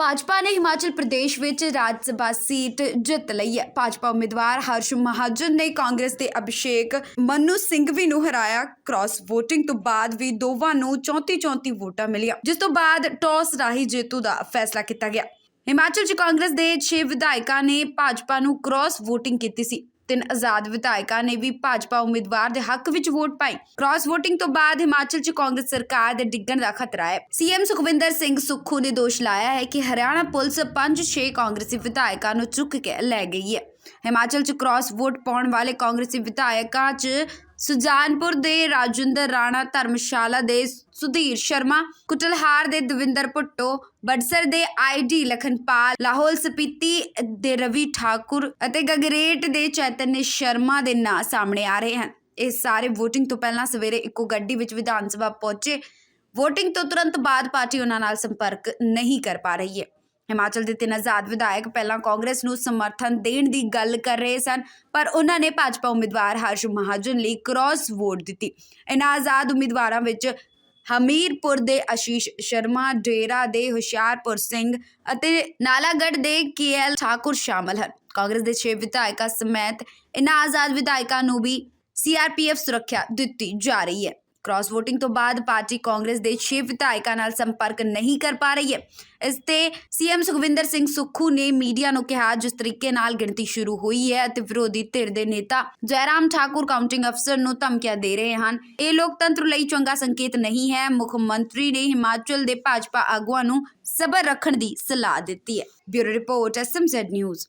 ਭਾਜਪਾ ਨੇ ਹਿਮਾਚਲ ਪ੍ਰਦੇਸ਼ ਵਿੱਚ ਰਾਜ ਸਭਾ ਸੀਟ ਜਿੱਤ ਲਈ ਹੈ। ਭਾਜਪਾ ਉਮੀਦਵਾਰ ਹਰਸ਼ ਮਹਾਜਨ ਨੇ ਕਾਂਗਰਸ ਦੇ ਅਭਿਸ਼ੇਕ ਮਨੂ ਸਿੰਘਵੀ ਨੂੰ ਹਰਾਇਆ। ਕ੍ਰਾਸ VOTING ਤੋਂ ਬਾਅਦ ਵੀ ਦੋਵਾਂ ਨੂੰ 34-34 ਵੋਟਾਂ ਮਿਲੀਆਂ, ਜਿਸ ਤੋਂ ਬਾਅਦ ਟੌਸ ਰਾਹੀਂ ਜੇਤੂ ਦਾ ਫੈਸਲਾ ਕੀਤਾ ਗਿਆ। ਹਿਮਾਚਲ 'ਚ ਕਾਂਗਰਸ ਦੇ 6 ਵਿਧਾਇਕਾਂ ਨੇ ਭਾਜਪਾ ਨੂੰ ਕ੍ਰਾਸ VOTING ਕੀਤੀ ਸੀ। ਤਿੰਨ ਆਜ਼ਾਦ ਵਿਧਾਇਕਾਂ ਨੇ ਵੀ ਭਾਜਪਾ ਉਮੀਦਵਾਰ ਦੇ ਹੱਕ ਵਿੱਚ ਵੋਟ ਪਾਈ। ਕ੍ਰਾਸ ਵੋਟਿੰਗ ਤੋਂ ਬਾਅਦ ਹਿਮਾਚਲ 'ਚ ਕਾਂਗਰਸ ਸਰਕਾਰ ਦੇ ਡਿੱਗਣ ਦਾ ਖਤਰਾ ਹੈ। ਸੀਐਮ ਸੁਖਵਿੰਦਰ ਸਿੰਘ ਸੁੱਖੂ ਨੇ ਦੋਸ਼ ਲਾਇਆ ਹੈ ਕਿ ਹਰਿਆਣਾ ਪੁਲਿਸ 5-6 ਕਾਂਗਰਸੀ ਵਿਧਾਇਕਾਂ ਨੂੰ ਚੁੱਕ ਕੇ ਲੈ ਗਈ ਹੈ। ਹਿਮਾਚਲ 'ਚ ਕ੍ਰਾਸ ਵੋਟ ਪਾਉਣ ਵਾਲੇ ਕਾਂਗਰਸੀ ਵਿਧਾਇਕਾਂ 'ਚ ਸੁਜਾਨਪੁਰ ਦੇ ਰਾਜਿੰਦਰ ਰਾਣਾ, ਧਰਮਸ਼ਾਲਾ ਦੇ ਸੁਧੀਰ ਸ਼ਰਮਾ ਕੁਟਲਹਾਰ ਦੇ ਦਵਿੰਦਰ ਭੁੱਟੋ, ਬੜਸਰ ਦੇ ਆਈਡੀ ਲਖਨਪਾਲ, ਲਾਹੌਲ ਸਪੀਤੀ ਦੇ ਰਵੀ ਠਾਕੁਰ ਅਤੇ ਗਗਰੇਟ ਦੇ ਚੈਤਨਯ ਸ਼ਰਮਾ ਦੇ ਨਾਂ ਸਾਹਮਣੇ ਆ ਰਹੇ ਹਨ। ਇਹ ਸਾਰੇ VOTING ਤੋਂ ਪਹਿਲਾਂ ਸਵੇਰੇ ਇੱਕੋ ਗੱਡੀ ਵਿੱਚ ਵਿਧਾਨ ਸਭਾ ਪਹੁੰਚੇ। VOTING ਤੋਂ ਤੁਰੰਤ ਬਾਅਦ ਪਾਰਟੀ ਉਹਨਾਂ ਨਾਲ ਸੰਪਰਕ ਨਹੀਂ ਕਰ ਪਾ ਰਹੀ ਹੈ। ਹਿਮਾਚਲ ਦੇ ਤਿੰਨ ਆਜ਼ਾਦ ਵਿਧਾਇਕ ਪਹਿਲਾਂ ਕਾਂਗਰਸ ਨੂੰ ਸਮਰਥਨ ਦੇਣ ਦੀ ਗੱਲ ਕਰ ਰਹੇ ਸਨ, ਪਰ ਉਹਨਾਂ ਨੇ ਭਾਜਪਾ ਉਮੀਦਵਾਰ ਹਰਸ਼ ਮਹਾਜਨ ਲਈ ਕ੍ਰਾਸ ਵੋਟ ਦਿੱਤੀ। ਇਹਨਾਂ ਆਜ਼ਾਦ ਉਮੀਦਵਾਰਾਂ ਵਿੱਚ ਹਮੀਰਪੁਰ ਦੇ ਆਸ਼ੀਸ਼ ਸ਼ਰਮਾ, ਡੇਰਾ ਦੇ ਹੁਸ਼ਿਆਰਪੁਰ ਸਿੰਘ ਅਤੇ ਨਾਲਾਗੜ੍ਹ ਦੇ ਕੇਐਲ ਠਾਕੁਰ ਸ਼ਾਮਲ ਹਨ। ਕਾਂਗਰਸ ਦੇ 6 ਵਿਧਾਇਕਾਂ ਸਮੇਤ ਇਹਨਾਂ ਆਜ਼ਾਦ ਵਿਧਾਇਕਾਂ ਨੂੰ ਵੀ ਸੀਆਰਪੀਐਫ ਸੁਰੱਖਿਆ ਦਿੱਤੀ ਜਾ ਰਹੀ ਹੈ। ਕ੍ਰਾਸ VOTING ਤੋਂ ਬਾਅਦ ਪਾਰਟੀ ਕਾਂਗਰਸ ਦੇ 6 ਵਿਧਾਇਕਾਂ ਨਾਲ ਸੰਪਰਕ ਨਹੀਂ ਕਰ ਪਾ ਰਹੀ ਹੈ। ਇਸ ਤੇ ਸੀਐਮ ਸੁਖਵਿੰਦਰ ਸਿੰਘ ਸੁੱਖੂ ਨੇ ਮੀਡੀਆ ਨੂੰ ਕਿਹਾ, ਜਿਸ ਤਰੀਕੇ ਨਾਲ ਗਿਣਤੀ ਸ਼ੁਰੂ ਹੋਈ ਹੈ ਅਤੇ ਵਿਰੋਧੀ ਧਿਰ ਦੇ ਨੇਤਾ ਜੈਰਾਮ ਠਾਕੁਰ ਕਾਊਂਟਿੰਗ ਅਫਸਰ ਨੂੰ ਧਮਕੀਆਂ ਦੇ ਰਹੇ ਹਨ। ਇਹ ਲੋਕਤੰਤਰ ਲਈ ਚੰਗਾ ਸੰਕੇਤ ਨਹੀਂ ਹੈ। ਮੁੱਖ ਮੰਤਰੀ ਨੇ ਹਿਮਾਚਲ ਦੇ ਭਾਜਪਾ ਆਗੂਆਂ ਨੂੰ ਸਬਰ ਰੱਖਣ ਦੀ ਸਲਾਹ ਦਿੱਤੀ ਹੈ। Bureau report S M Z news.